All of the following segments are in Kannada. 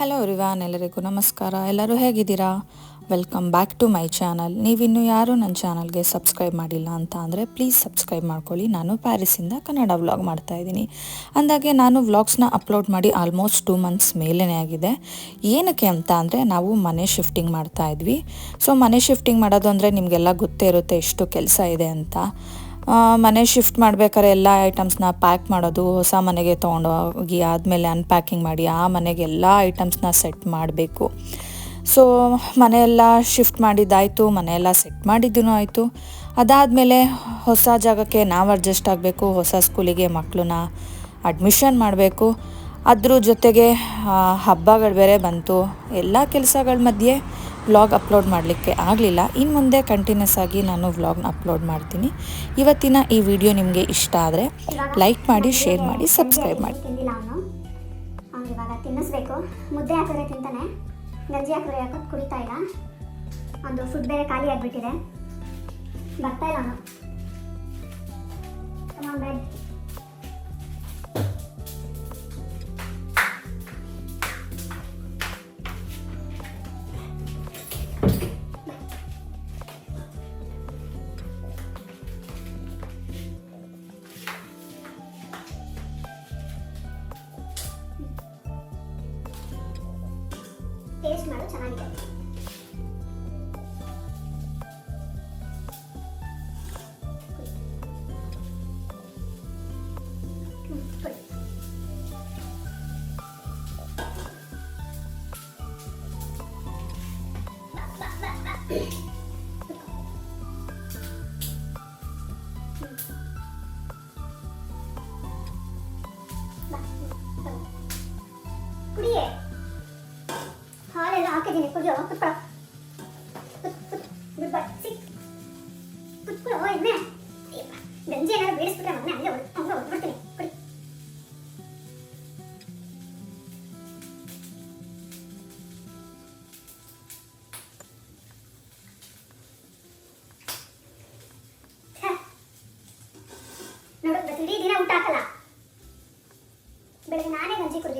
ಹಲೋ ರಿವಾನ್ ಎಲ್ಲರಿಗೂ ನಮಸ್ಕಾರ. ಎಲ್ಲರೂ ಹೇಗಿದ್ದೀರಾ? Welcome back to my channel ನೀವಿನ್ನೂ ಯಾರೂ ನನ್ನ ಚಾನಲ್ಗೆ ಸಬ್ಸ್ಕ್ರೈಬ್ ಮಾಡಿಲ್ಲ ಅಂತ ಅಂದರೆ ಪ್ಲೀಸ್ ಸಬ್ಸ್ಕ್ರೈಬ್ ಮಾಡ್ಕೊಳ್ಳಿ. ನಾನು ಪ್ಯಾರಿಸಿಂದ ಕನ್ನಡ ವ್ಲಾಗ್ ಮಾಡ್ತಾ ಇದ್ದೀನಿ. ಅಂದಾಗೆ ನಾನು ವ್ಲಾಗ್ಸ್ನ ಅಪ್ಲೋಡ್ ಮಾಡಿ ಆಲ್ಮೋಸ್ಟ್ ಟೂ ಮಂತ್ಸ್ ಮೇಲೇ ಆಗಿದೆ. ಏನಕ್ಕೆ ಅಂತ ಅಂದರೆ ನಾವು ಮನೆ ಶಿಫ್ಟಿಂಗ್ ಮಾಡ್ತಾ ಇದ್ವಿ. ಸೊ ಮನೆ ಶಿಫ್ಟಿಂಗ್ ಮಾಡೋದು ಅಂದರೆ ನಿಮಗೆಲ್ಲ ಗೊತ್ತೇ ಇರುತ್ತೆ ಎಷ್ಟು ಕೆಲಸ ಇದೆ ಅಂತ. ಮನೆ ಶಿಫ್ಟ್ ಮಾಡ್ಬೇಕಾದ್ರೆ ಎಲ್ಲ ಐಟಮ್ಸ್ನ ಪ್ಯಾಕ್ ಮಾಡೋದು, ಹೊಸ ಮನೆಗೆ ತೊಗೊಂಡೋಗಿ ಆದಮೇಲೆ ಅನ್ಪ್ಯಾಕಿಂಗ್ ಮಾಡಿ, ಆ ಮನೆಗೆ ಎಲ್ಲ ಐಟಮ್ಸ್ನ ಸೆಟ್ ಮಾಡಬೇಕು. ಸೊ ಮನೆಯೆಲ್ಲ ಶಿಫ್ಟ್ ಮಾಡಿದ್ದಾಯಿತು ಮನೆಯೆಲ್ಲ ಸೆಟ್ ಮಾಡಿದ್ದೂ ಆಯಿತು. ಅದಾದಮೇಲೆ ಹೊಸ ಜಾಗಕ್ಕೆ ನಾವು ಅಡ್ಜಸ್ಟ್ ಆಗಬೇಕು, ಹೊಸ ಸ್ಕೂಲಿಗೆ ಮಕ್ಕಳನ್ನ ಅಡ್ಮಿಷನ್ ಮಾಡಬೇಕು. ಅದ್ರ ಜೊತೆಗೆ ಹಬ್ಬಗಳು ಬೇರೆ ಬಂತು. ಎಲ್ಲ ಕೆಲಸಗಳ ಮಧ್ಯೆ ವ್ಲಾಗ್ ಅಪ್ಲೋಡ್ ಮಾಡಲಿಕ್ಕೆ ಆಗಲಿಲ್ಲ. ಇನ್ನು ಮುಂದೆ ಕಂಟಿನ್ಯೂಸ್ ಆಗಿ ನಾನು ವ್ಲಾಗ್ನ ಅಪ್ಲೋಡ್ ಮಾಡ್ತೀನಿ. ಇವತ್ತಿನ ಈ ವಿಡಿಯೋ ನಿಮಗೆ ಇಷ್ಟ ಆದರೆ ಲೈಕ್ ಮಾಡಿ ಶೇರ್ ಮಾಡಿ ಸಬ್ಸ್ಕ್ರೈಬ್ ಮಾಡಿ. ಬರ್ತಾ ಇಲ್ಲ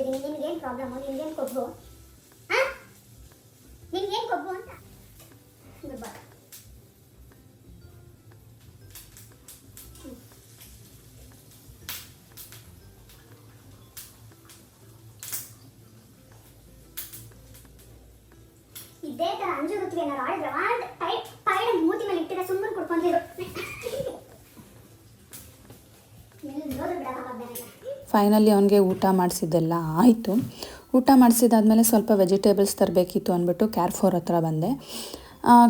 ನಾನೇ ಗಂಜಿ ಕುಡಿದಿದ್ದೀನಿ ನಿನ್ಗೇನು ಪ್ರಾಬ್ಲಮ್ಮು ನಿನ್ಗೇನು ಕೊಬ್ಬು ಹಾಂ ನಿನ್ಗೇನು ಕೊಬ್ಬು ಅಂತ ಬಿಡ್ಬಾರ್ದು ಹ್ಮ್. ಇದೇ ಥರ ಅಂಜು ಋತ್ವಿ ಏನಾರು ಆಡಿದ್ರೆ ಆಡ್ ಟೈಟ್ ಟೈಡ್ ಮೂತಿ ಮೇಲೆ ಇಟ್ಟಿದ್ರೆ ಸುಮ್ಮನೆ ಕುಡ್ಕೊಂಡಿರು ಎಲ್ಲಿ ಹೋದ್ರು ಬಿಡಲ್ಲ ಮಧ್ಯಾಹ್ನ ಫೈನಲಿ ಅವನಿಗೆ ಊಟ ಮಾಡಿಸಿದ್ದೆಲ್ಲ ಆಯಿತು. ಊಟ ಮಾಡಿಸಿದಾದ್ಮೇಲೆ ಸ್ವಲ್ಪ ವೆಜಿಟೇಬಲ್ಸ್ ತರಬೇಕಿತ್ತು ಅಂದ್ಬಿಟ್ಟು ಕ್ಯಾರ್ಫೋರ್ ಹತ್ರ ಬಂದೆ.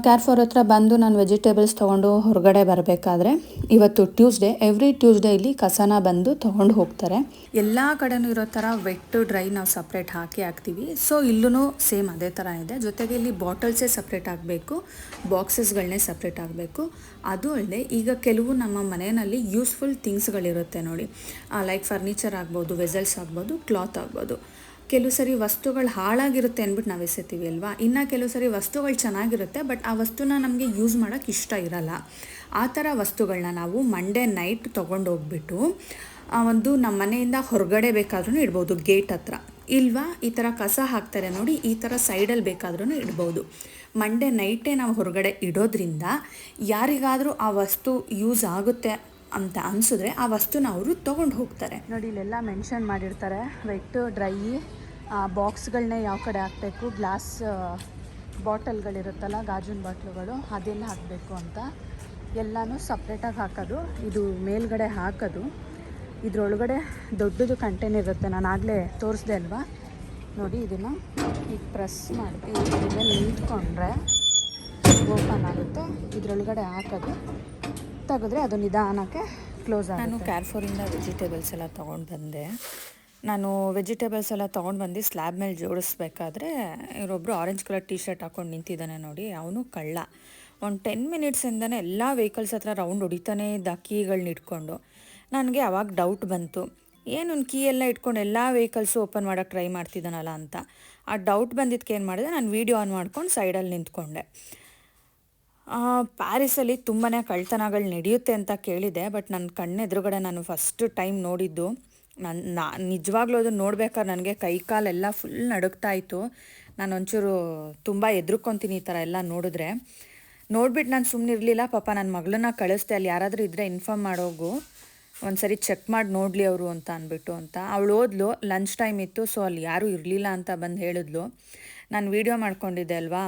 ಕ್ಯಾರ್ಫೋರ್ ಹತ್ರ ಬಂದು ನಾನು ವೆಜಿಟೇಬಲ್ಸ್ ತೊಗೊಂಡು ಹೊರಗಡೆ ಬರಬೇಕಾದ್ರೆ ಇವತ್ತು ಟ್ಯೂಸ್ಡೇ ಎವ್ರಿ ಟ್ಯೂಸ್ಡೇ ಇಲ್ಲಿ ಕಸನ ಬಂದು ತೊಗೊಂಡು ಹೋಗ್ತಾರೆ. ಎಲ್ಲ ಕಡೆನೂ ಇರೋ ಥರ ವೆಟ್ ಡ್ರೈ ನಾವು ಸಪ್ರೇಟ್ ಹಾಕಿ ಹಾಕ್ತೀವಿ. ಸೊ ಇಲ್ಲೂ ಸೇಮ್ ಅದೇ ಥರ ಇದೆ. ಜೊತೆಗೆ ಇಲ್ಲಿ ಬಾಟಲ್ಸೇ ಸಪ್ರೇಟ್ ಆಗಬೇಕು ಬಾಕ್ಸಸ್ಗಳನ್ನೇ ಸಪ್ರೇಟ್ ಆಗಬೇಕು. ಅದು ಅಲ್ಲದೆ ಈಗ ಕೆಲವು ನಮ್ಮ ಮನೆಯಲ್ಲಿ ಯೂಸ್ಫುಲ್ ಥಿಂಗ್ಸ್ಗಳಿರುತ್ತೆ ನೋಡಿ. ಲೈಕ್ ಫರ್ನಿಚರ್ ಆಗ್ಬೋದು ವೆಸಲ್ಸ್ ಆಗ್ಬೋದು ಕ್ಲಾತ್ ಆಗ್ಬೋದು. ಕೆಲವು ಸರಿ ವಸ್ತುಗಳು ಹಾಳಾಗಿರುತ್ತೆ ಅಂದ್ಬಿಟ್ಟು ನಾವು ಎಸೆತೀವಿ ಅಲ್ವಾ? ಇನ್ನು ಕೆಲವು ಸರಿ ವಸ್ತುಗಳು ಚೆನ್ನಾಗಿರುತ್ತೆ, ಬಟ್ ಆ ವಸ್ತುನ ನಮಗೆ ಯೂಸ್ ಮಾಡೋಕ್ಕೆ ಇಷ್ಟ ಇರಲ್ಲ. ಆ ಥರ ವಸ್ತುಗಳನ್ನ ನಾವು ಮಂಡೇ ನೈಟ್ ತೊಗೊಂಡೋಗ್ಬಿಟ್ಟು ಒಂದು ನಮ್ಮ ಮನೆಯಿಂದ ಹೊರಗಡೆ ಬೇಕಾದ್ರೂ ಇಡ್ಬೋದು, ಗೇಟ್ ಹತ್ರ. ಇಲ್ವಾ? ಈ ಥರ ಕಸ ಹಾಕ್ತಾರೆ ನೋಡಿ, ಈ ಥರ ಸೈಡಲ್ಲಿ ಬೇಕಾದ್ರೂ ಇಡ್ಬೋದು. ಮಂಡೇ ನೈಟೇ ನಾವು ಹೊರಗಡೆ ಇಡೋದ್ರಿಂದ ಯಾರಿಗಾದರೂ ಆ ವಸ್ತು ಯೂಸ್ ಆಗುತ್ತೆ ಅಂತ ಅನಿಸಿದ್ರೆ ಆ ವಸ್ತುನ ಅವರು ತೊಗೊಂಡು ಹೋಗ್ತಾರೆ. ನೋಡಿ, ಇಲ್ಲೆಲ್ಲ ಮೆನ್ಷನ್ ಮಾಡಿರ್ತಾರೆ ವೆಟ್ ಡ್ರೈ ಬಾಕ್ಸ್ಗಳನ್ನೇ ಯಾವ ಕಡೆ ಹಾಕಬೇಕು? ಗ್ಲಾಸ್ ಬಾಟಲ್ಗಳಿರುತ್ತಲ್ಲ ಗಾಜಿನ ಬಾಟ್ಲುಗಳು, ಅದೆಲ್ಲ ಹಾಕಬೇಕು ಅಂತ. ಎಲ್ಲನೂ ಸಪ್ರೇಟಾಗಿ ಹಾಕೋದು. ಇದು ಮೇಲ್ಗಡೆ ಹಾಕೋದು. ಇದರೊಳಗಡೆ ದೊಡ್ಡದು ಕಂಟೇನ್ ಇರುತ್ತೆ. ನಾನು ಆಗಲೇ ತೋರಿಸ್ದೆ ಅಲ್ವಾ? ನೋಡಿ, ಇದನ್ನು ಈಗ ಪ್ರೆಸ್ ಮಾಡಿ ಇದರಿಂದ ನಿಂತ್ಕೊಂಡ್ರೆ ಓಪನ್ ಆಗುತ್ತೆ. ಇದರೊಳಗಡೆ ಹಾಕೋದು. ತೆಗೆದ್ರೆ ಅದು ನಿಧಾನಕ್ಕೆ ಕ್ಲೋಸ್ ಆಗುತ್ತೆ. ನಾನು ಕ್ಯಾರ್ಫೋರಿಂದ ವೆಜಿಟೇಬಲ್ಸ್ ಎಲ್ಲ ತೊಗೊಂಡು ಬಂದೆ. ನಾನು ವೆಜಿಟೇಬಲ್ಸ್ ಎಲ್ಲ ತೊಗೊಂಡು ಬಂದು ಸ್ಲ್ಯಾಬ್ ಮೇಲೆ ಜೋಡಿಸ್ಬೇಕಾದ್ರೆ ಇವರೊಬ್ಬರು ಆರೆಂಜ್ ಕಲರ್ ಟೀ ಶರ್ಟ್ ಹಾಕೊಂಡು ನಿಂತಿದ್ದಾನೆ ನೋಡಿ, ಅವನು ಕಳ್ಳ. ಒಂದು ಟೆನ್ ಮಿನಿಟ್ಸಿಂದನೇ ಎಲ್ಲ ವೆಹಿಕಲ್ಸ್ ಹತ್ರ ರೌಂಡ್ ಹೊಡಿತಾನೆ ಇದ್ದ ಕೀಗಳನ್ನ ಇಟ್ಕೊಂಡು ನನಗೆ ಅವಾಗ ಡೌಟ್ ಬಂತು. ಏನು ಕೀ ಎಲ್ಲ ಇಟ್ಕೊಂಡು ಎಲ್ಲ ವೆಹಿಕಲ್ಸು ಓಪನ್ ಮಾಡೋಕ್ಕೆ ಟ್ರೈ ಮಾಡ್ತಿದ್ದಾನಲ್ಲ ಅಂತ. ಆ ಡೌಟ್ ಬಂದಿದ್ದಕ್ಕೆ ಏನು ಮಾಡಿದೆ, ನಾನು ವೀಡಿಯೋ ಆನ್ ಮಾಡ್ಕೊಂಡು ಸೈಡಲ್ಲಿ ನಿಂತ್ಕೊಂಡೆ. ಪ್ಯಾರಿಸಲ್ಲಿ ತುಂಬಾ ಕಳ್ತನಗಳು ನಡೆಯುತ್ತೆ ಅಂತ ಕೇಳಿದೆ ಬಟ್ ನನ್ನ ಕಣ್ಣೆದುರುಗಡೆ ನಾನು ಫಸ್ಟ್ ಟೈಮ್ ನೋಡಿದ್ದು. ನನ್ನ ನಾ, ನಿಜವಾಗ್ಲೂ ಅದನ್ನು ನೋಡ್ಬೇಕಾದ್ರೆ ನನಗೆ ಕೈ ಕಾಲೆಲ್ಲ ಫುಲ್ ನಡುಗ್ತಾ ಇತ್ತು. ನಾನು ಒಂಚೂರು ತುಂಬ ಎದ್ರುಕೊಂತೀನಿ ಈ ಥರ ಎಲ್ಲ ನೋಡಿದ್ರೆ. ನೋಡ್ಬಿಟ್ಟು ನಾನು ಸುಮ್ಮನೆ ಇರಲಿಲ್ಲ, ಪಾಪ ನನ್ನ ಮಗಳನ್ನ ಕಳಿಸ್ದೆ. ಅಲ್ಲಿ ಯಾರಾದರೂ ಇದ್ದರೆ ಇನ್ಫಾರ್ಮ್ ಮಾಡೋಗು. ಒಂದು ಸರಿ ಚೆಕ್ ಮಾಡಿ, ನೋಡಲಿ ಅವರು ಅಂತ ಅಂದ್ಬಿಟ್ಟು ಅಂತ. ಅವಳು ಓದ್ಲು ಲಂಚ್ ಟೈಮ್ ಇತ್ತು ಸೊ ಅಲ್ಲಿ ಯಾರೂ ಇರಲಿಲ್ಲ ಅಂತ ಬಂದು ಹೇಳಿದ್ಲು. ನಾನು ವೀಡಿಯೋ ಮಾಡ್ಕೊಂಡಿದ್ದೆ ಅಲ್ವಾ?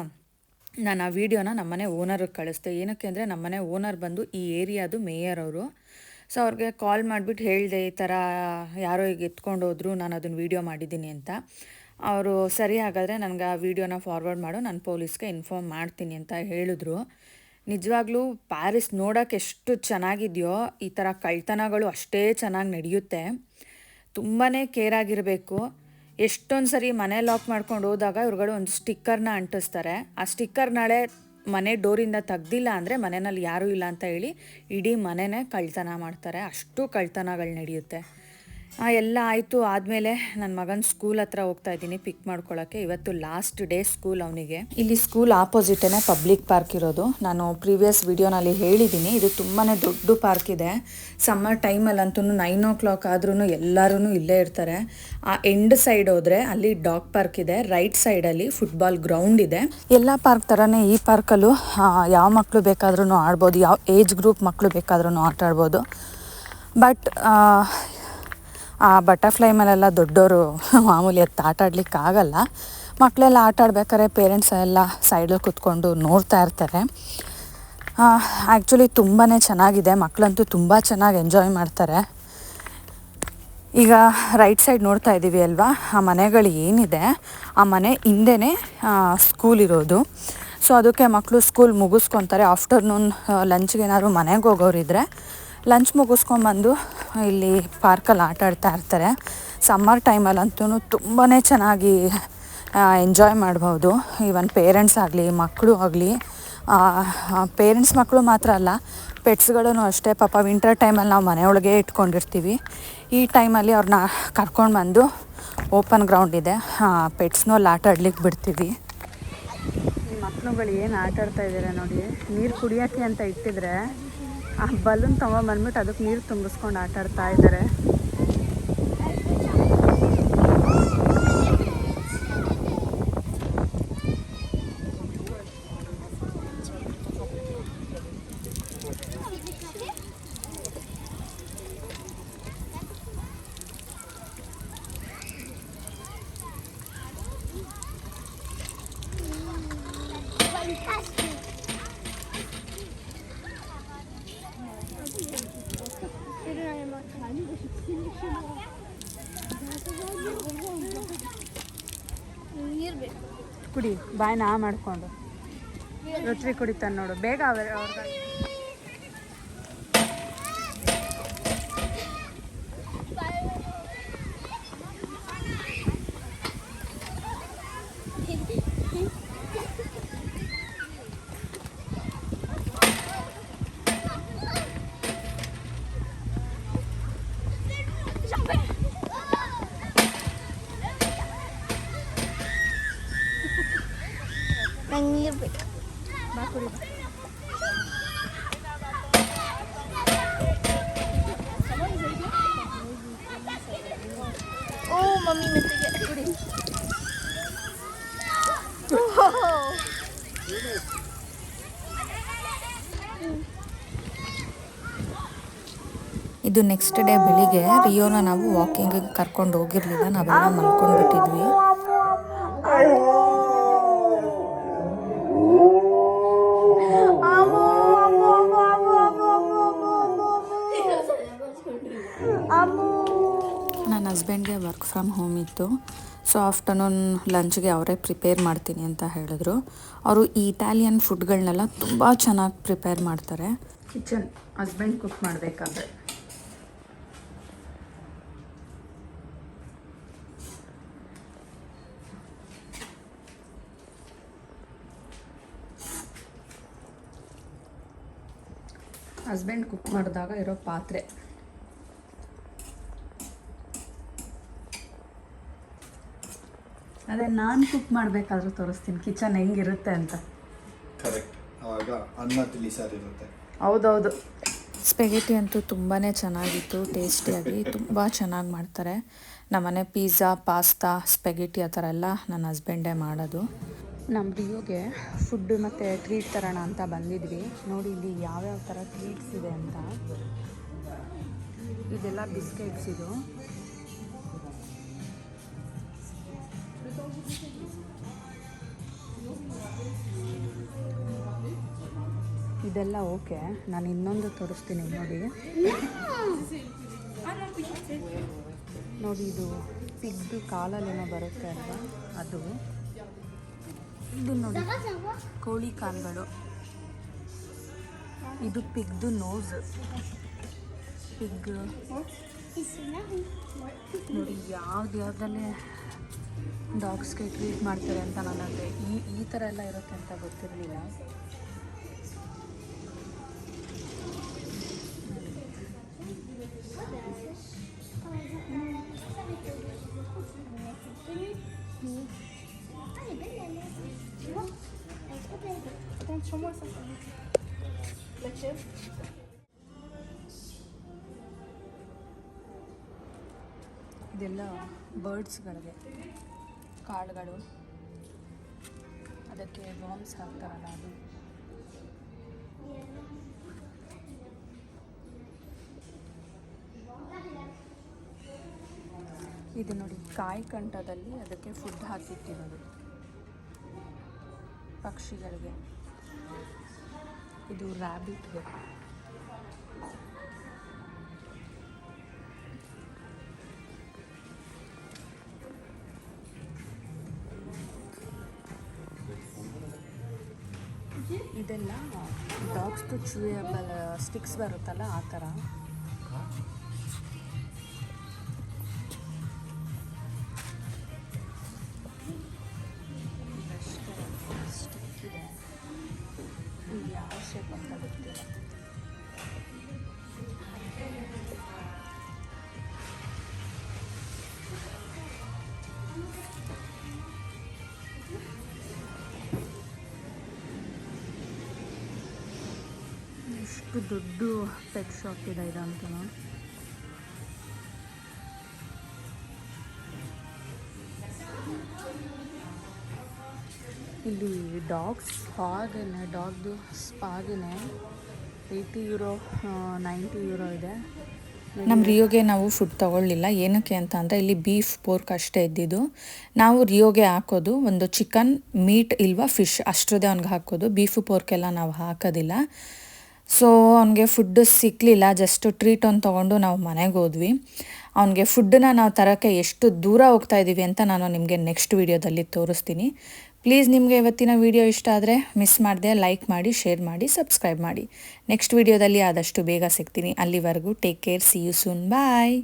ನಾನು ಆ ವೀಡಿಯೋನ ನಮ್ಮನೆ ಓನರ್ಗೆ ಕಳಿಸ್ದೆ. ಏನಕ್ಕೆ ಅಂದರೆ ನಮ್ಮನೆ ಓನರ್ ಬಂದು ಈ ಏರಿಯಾದು ಮೇಯರ್ ಅವರು. ಸೊ ಅವ್ರಿಗೆ ಕಾಲ್ ಮಾಡಿಬಿಟ್ಟು ಹೇಳಿದೆ, ಈ ಥರ ಯಾರೋ ಈಗ ಎತ್ಕೊಂಡು ಹೋದ್ರು, ನಾನು ಅದನ್ನು ವೀಡಿಯೋ ಮಾಡಿದ್ದೀನಿ ಅಂತ. ಅವರು, ಸರಿ, ಹಾಗಾದರೆ ನನಗೆ ಆ ವೀಡಿಯೋನ ಫಾರ್ವರ್ಡ್ ಮಾಡು, ನಾನು ಪೊಲೀಸ್ಗೆ ಇನ್ಫಾರ್ಮ್ ಮಾಡ್ತೀನಿ ಅಂತ ಹೇಳಿದ್ರು. ನಿಜವಾಗ್ಲೂ ಪ್ಯಾರಿಸ್ ನೋಡೋಕೆ ಎಷ್ಟು ಚೆನ್ನಾಗಿದೆಯೋ, ಈ ಥರ ಕಳ್ತನಗಳು ಅಷ್ಟೇ ಚೆನ್ನಾಗಿ ನಡೆಯುತ್ತೆ. ತುಂಬಾ ಕೇರ್ ಆಗಿರಬೇಕು. ಎಷ್ಟೊಂದು ಸರಿ ಮನೆ ಲಾಕ್ ಮಾಡ್ಕೊಂಡು ಹೋದಾಗ ಇವ್ರುಗಳು ಒಂದು ಸ್ಟಿಕ್ಕರ್ನ ಅಂಟಿಸ್ತಾರೆ. ಆ ಸ್ಟಿಕ್ಕರ್ ನಾಳೆ ಮನೆ ಡೋರಿಂದ ತೆಗ್ದಿಲ್ಲ ಅಂದರೆ ಮನೆಯಲ್ಲಿ ಯಾರೂ ಇಲ್ಲ ಅಂತ ಹೇಳಿ ಇಡೀ ಮನೆನೇ ಕಳ್ತನ ಮಾಡ್ತಾರೆ. ಅಷ್ಟು ಕಳ್ತನಗಳು ನಡೆಯುತ್ತೆ. ಎಲ್ಲ ಆಯಿತು. ಆದಮೇಲೆ ನನ್ನ ಮಗನ ಸ್ಕೂಲ್ ಹತ್ರ ಹೋಗ್ತಾ ಇದ್ದೀನಿ. ಪಿಕ್ ಮಾಡ್ಕೊಳ್ಳೋಕ್ಕೆ ಇವತ್ತು ಲಾಸ್ಟ್ ಡೇ ಸ್ಕೂಲ್ ಅವನಿಗೆ. ಇಲ್ಲಿ ಸ್ಕೂಲ್ ಆಪೋಸಿಟೇ ಪಬ್ಲಿಕ್ ಪಾರ್ಕ್ ಇರೋದು. ನಾನು ಪ್ರೀವಿಯಸ್ ವಿಡಿಯೋನಲ್ಲಿ ಹೇಳಿದ್ದೀನಿ. ಇದು ತುಂಬಾ ದೊಡ್ಡ ಪಾರ್ಕ್ ಇದೆ. ಸಮ್ಮರ್ ಟೈಮಲ್ಲಂತೂ ನೈನ್ ಓ ಕ್ಲಾಕ್ ಆದ್ರೂ ಎಲ್ಲರೂ ಇಲ್ಲೇ ಇರ್ತಾರೆ. ಆ ಎಂಡ್ ಸೈಡ್ ಹೋದರೆ ಅಲ್ಲಿ ಡಾಗ್ ಪಾರ್ಕ್ ಇದೆ. ರೈಟ್ ಸೈಡಲ್ಲಿ ಫುಟ್ಬಾಲ್ ಗ್ರೌಂಡ್ ಇದೆ. ಎಲ್ಲ ಪಾರ್ಕ್ ಥರನೇ ಈ ಪಾರ್ಕಲ್ಲೂ ಯಾವ ಮಕ್ಕಳು ಬೇಕಾದ್ರೂ ಆಡ್ಬೋದು. ಯಾವ ಏಜ್ ಗ್ರೂಪ್ ಮಕ್ಕಳು ಬೇಕಾದ್ರೂ ಆಟ ಆಡ್ಬೋದು. ಬಟ್ ಆ ಬಟರ್ಫ್ಲೈ ಮೇಲೆಲ್ಲ ದೊಡ್ಡವರು ಮಾಮೂಲಿ ಎತ್ತು ಆಟ ಆಡ್ಲಿಕ್ಕೆ ಆಗಲ್ಲ. ಮಕ್ಕಳೆಲ್ಲ ಆಟ ಆಡ್ಬೇಕಾದ್ರೆ ಪೇರೆಂಟ್ಸ್ ಎಲ್ಲ ಸೈಡಲ್ಲಿ ಕೂತ್ಕೊಂಡು ನೋಡ್ತಾ ಇರ್ತಾರೆ. ಆ್ಯಕ್ಚುಲಿ ತುಂಬಾ ಚೆನ್ನಾಗಿದೆ. ಮಕ್ಕಳಂತೂ ತುಂಬ ಚೆನ್ನಾಗಿ ಎಂಜಾಯ್ ಮಾಡ್ತಾರೆ. ಈಗ ರೈಟ್ ಸೈಡ್ ನೋಡ್ತಾ ಇದ್ದೀವಿ ಅಲ್ವಾ? ಆ ಮನೆಗಳು ಏನಿದೆ? ಆ ಮನೆ ಹಿಂದೆನೇ ಸ್ಕೂಲ್ ಇರೋದು. ಸೊ ಅದಕ್ಕೆ ಮಕ್ಕಳು ಸ್ಕೂಲ್ ಮುಗಿಸ್ಕೊತಾರೆ. ಆಫ್ಟರ್ನೂನ್ ಲಂಚ್ಗೆ ಏನಾದ್ರು ಮನೆಗೆ ಹೋಗೋರಿದ್ರೆ ಲಂಚ್ ಮುಗಿಸ್ಕೊಂಬಂದು ಇಲ್ಲಿ ಪಾರ್ಕಲ್ಲಿ ಆಟ ಆಡ್ತಾ ಇರ್ತಾರೆ. ಸಮ್ಮರ್ ಟೈಮಲ್ಲಂತೂ ತುಂಬಾ ಚೆನ್ನಾಗಿ ಎಂಜಾಯ್ ಮಾಡ್ಬೋದು. ಈವನ್ ಪೇರೆಂಟ್ಸ್ ಆಗಲಿ ಮಕ್ಕಳು ಆಗಲಿ ಪೇರೆಂಟ್ಸ್ ಮಕ್ಕಳು ಮಾತ್ರ ಅಲ್ಲ ಪೆಟ್ಸ್ಗಳೂ ಅಷ್ಟೇ, ಪಾಪ ವಿಂಟರ್ ಟೈಮಲ್ಲಿ ನಾವು ಮನೆಯೊಳಗೆ ಇಟ್ಕೊಂಡಿರ್ತೀವಿ. ಈ ಟೈಮಲ್ಲಿ ಅವ್ರನ್ನ ಕರ್ಕೊಂಡು ಬಂದು ಓಪನ್ ಗ್ರೌಂಡ್ ಇದೆ. ಪೆಟ್ಸ್ನೂ ಅಲ್ಲಿ ಆಟ ಆಡ್ಲಿಕ್ಕೆ ಬಿಡ್ತೀವಿ. ಮಕ್ಕಳುಗಳು ಏನು ಆಟ ಆಡ್ತಾ ಇದ್ದಾರೆ ನೋಡಿ, ನೀರು ಕುಡಿಯೋಕ್ಕೆ ಅಂತ ಇಟ್ಟಿದ್ರೆ ಆ ಬಲೂನ್ ತೊಗೊಂಬಂದ್ಬಿಟ್ಟು ಅದಕ್ಕೆ ನೀರು ತುಂಬಿಸ್ಕೊಂಡು ಆಟ ಆಡ್ತಾ ಇದ್ದಾರೆ ನೀರು ಬೇಕು ಕುಡಿ ಬಾಯ್ ನಾ ಮಾಡಿಕೊಂಡು. ರುಚಿ ಕುಡಿತಾನೆ ನೋಡು. ಬೇಗ ಅವ್ರ ಮಮ್ಮಿ ಇದು ನೆಕ್ಸ್ಟ್ ಡೇ ಬೆಳಿಗ್ಗೆ ರಿಯೋನ ನಾವು ವಾಕಿಂಗಿಗೆ ಕರ್ಕೊಂಡು ಹೋಗಿರ್ಲಿಲ್ಲ. ನಾವೆಲ್ಲ ಮಲ್ಕೊಂಡು ಬಿಟ್ಟಿದ್ವಿ ಹಸ್ಬೆಂಡ್ಗೆ ವರ್ಕ್ ಫ್ರಮ್ ಹೋಮ್ ಇತ್ತು. ಸೊ ಆಫ್ಟರ್ನೂನ್ ಲಂಚ್ಗೆ ಅವರೇ ಪ್ರಿಪೇರ್ ಮಾಡ್ತೀನಿ ಅಂತ ಹೇಳಿದ್ರು. ಅವರು ಈ ಇಟಾಲಿಯನ್ ಫುಡ್ಗಳನ್ನೆಲ್ಲ ತುಂಬ ಚೆನ್ನಾಗಿ ಪ್ರಿಪೇರ್ ಮಾಡ್ತಾರೆ. ಕಿಚನ್, ಹಸ್ಬೆಂಡ್ ಕುಕ್ ಮಾಡಬೇಕಾದ್ರೆ. ಹಸ್ಬೆಂಡ್ ಕುಕ್ ಮಾಡಿದಾಗ ಇರೋ ಪಾತ್ರೆ. ಅದೇ ನಾನು ಕುಕ್ ಮಾಡಬೇಕಾದ್ರೂ ತೋರಿಸ್ತೀನಿ. ಕಿಚನ್ ಹೆಂಗಿರುತ್ತೆ ಅಂತ. ಕರೆಕ್ಟ್ ಆವಾಗ ಅನ್ನ ತಿಳಿ ಸಾರು ಇರುತ್ತೆ. ಹೌದೌದು. ಸ್ಪೆಗೆಟಿ ಅಂತೂ ತುಂಬಾ ಚೆನ್ನಾಗಿತ್ತು ಟೇಸ್ಟಿಯಾಗಿ ತುಂಬ ಚೆನ್ನಾಗಿ ಮಾಡ್ತಾರೆ. ನಮ್ಮನೆ ಪಿಜ್ಜಾ ಪಾಸ್ತಾ ಸ್ಪೆಗೆಟಿ ಆ ಥರ ಎಲ್ಲ ನನ್ನ ಹಸ್ಬೆಂಡೇ ಮಾಡೋದು. ನಮ್ಮ ರಿಯೋಗೆ ಫುಡ್ ಮತ್ತು ಟ್ರೀಟ್ ತರೋಣ ಅಂತ ಬಂದಿದ್ವಿ. ನೋಡಿ ಇಲ್ಲಿ ಯಾವ್ಯಾವ ಥರ ಟ್ರೀಟ್ಸ್ ಇದೆ ಅಂತ. ಇದೆಲ್ಲ ಬಿಸ್ಕೆಟ್ಸ್ ಇದು. ಇದೆಲ್ಲ ಓಕೆ. ನಾನು ಇನ್ನೊಂದು ತೋರಿಸ್ತೀನಿ ನೋಡಿ. ನೋಡಿ, ಇದು ಪಿಗ್ದು ಕಾಲಲ್ಲೇನೋ ಬರುತ್ತೆ ಅಲ್ವಾ? ಅದು. ಇದು ನೋಡಿ, ಕೋಳಿ ಕಾಲುಗಳು ಇದು ಪಿಗ್ದು ನೋಸ್. ಪಿಗ್ ನೋಡಿ, ಯಾವ್ದು ಯಾವ್ದಲ್ಲೇ ಡಾಗ್ಸ್ಗೆ ಟ್ರೀಟ್ ಮಾಡ್ತಾರೆ ಅಂತ ನನಗೆ ಈ ಈ ಥರ ಎಲ್ಲ ಇರುತ್ತೆ ಅಂತ ಗೊತ್ತಿರಲಿಲ್ಲ Thank you. ಇದೆಲ್ಲ ಬರ್ಡ್ಸ್ಗಳಿಗೆ ಕಾಳುಗಳು. ಅದಕ್ಕೆ ಬಾಂಬ್ಸ್ ಹಾಕ್ತಾರಲ್ಲ ಅದು. ಇದು ನೋಡಿ, ಕಾಯಿ ಕಂಠದಲ್ಲಿ ಅದಕ್ಕೆ ಫುಡ್ ಹಾಕಿಟ್ಟಿರೋದು. ಪಕ್ಷಿಗಳಿಗೆ. ಇದು ರ್ಯಾಬಿಟ್ಗೆ ಡಾಗ್ಸ್ದು ಚೂಯಬಲ್ ಸ್ಟಿಕ್ಸ್ ಬರುತ್ತಲ್ಲ ಆ ಥರ. ಎಷ್ಟು ದೊಡ್ಡ ಪೆಟ್ ಶಾಪ್ ಇದೆ ಇದಂತ ಇಲ್ಲಿ ಡಾಗ್ಸ್ ಸ್ಪಾಗೇನೆ ಡಾಗ್ದು ಸ್ಪಾಗೇನೆ ಏಯ್ಟಿ ಯೂರೋ ನೈಂಟಿ ಯೂರೋ ಇದೆ. ನಮ್ಮ ರಿಯೋಗೆ ನಾವು ಫುಡ್ ತಗೊಳ್ಳಿಲ್ಲ. ಏನಕ್ಕೆ ಅಂತ ಅಂದರೆ ಇಲ್ಲಿ ಬೀಫ್ ಪೋರ್ಕ್ ಅಷ್ಟೇ ಇದ್ದಿದ್ದು. ನಾವು ರಿಯೋಗೆ ಹಾಕೋದು ಒಂದು ಚಿಕನ್ ಮೀಟ್ ಇಲ್ವಾ ಫಿಶ್ ಅಷ್ಟರದೇ ಅವ್ನಿಗೆ ಹಾಕೋದು. ಬೀಫು ಪೋರ್ಕೆಲ್ಲ ನಾವು ಹಾಕೋದಿಲ್ಲ. ಸೊ ಅವನಿಗೆ ಫುಡ್ ಸಿಕ್ಕಲಿಲ್ಲ ಜಸ್ಟ್ ಟ್ರೀಟ್ ಒಂದು ತೊಗೊಂಡು ನಾವು ಮನೆಗೆ ಹೋದ್ವಿ. ಅವನಿಗೆ ಫುಡ್ಡನ್ನ ನಾವು ತರೋಕ್ಕೆ ಎಷ್ಟು ದೂರ ಹೋಗ್ತಾ ಇದ್ದೀವಿ ಅಂತ ನಾನು ನಿಮಗೆ ನೆಕ್ಸ್ಟ್ ವೀಡಿಯೋದಲ್ಲಿ ತೋರಿಸ್ತೀನಿ. ಪ್ಲೀಸ್ ನಿಮಗೆ ಇವತ್ತಿನ ವಿಡಿಯೋ ಇಷ್ಟ ಆದರೆ ಮಿಸ್ ಮಾಡಿದೆ ಲೈಕ್ ಮಾಡಿ ಶೇರ್ ಮಾಡಿ ಸಬ್ಸ್ಕ್ರೈಬ್ ಮಾಡಿ. ನೆಕ್ಸ್ಟ್ ವಿಡಿಯೋದಲ್ಲಿ ಆದಷ್ಟು ಬೇಗ ಸಿಗ್ತೀನಿ. ಅಲ್ಲಿವರೆಗೂ take care see you soon bye